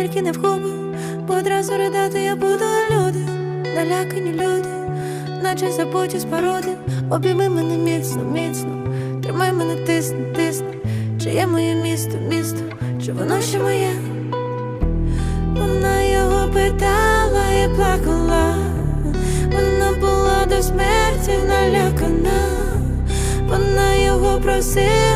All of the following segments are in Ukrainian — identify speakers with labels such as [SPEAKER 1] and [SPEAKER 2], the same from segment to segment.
[SPEAKER 1] тільки не в губи, бо одразу ридати я буду люди, налякані люди, наче забуті з породи, обійми мене міцно, міцно, тримай мене тисни, тисни, чи є моє місто, місто, чи воно ще моє? Вона його питала і плакала, вона була до смерті налякана, вона його просила,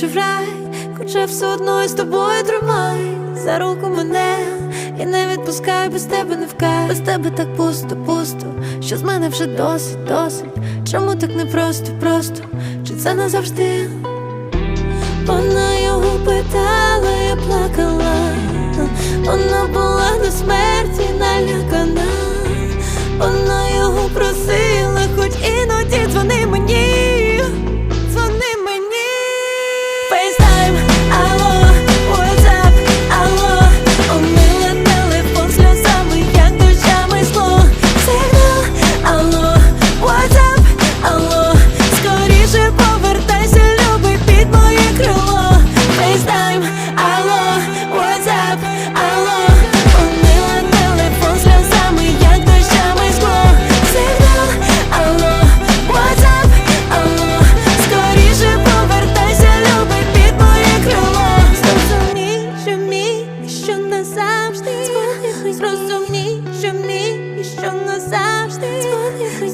[SPEAKER 1] чи в рай, хоча все одно із тобою тримай за руку мене і не відпускай, без тебе не вкай без тебе так пусто, пусто, що з мене вже досить, досить. Чому так непросто, просто, просто, чи це назавжди? Вона його питала, я плакала, вона була до смерті налякана, вона його просила.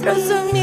[SPEAKER 1] Rosa.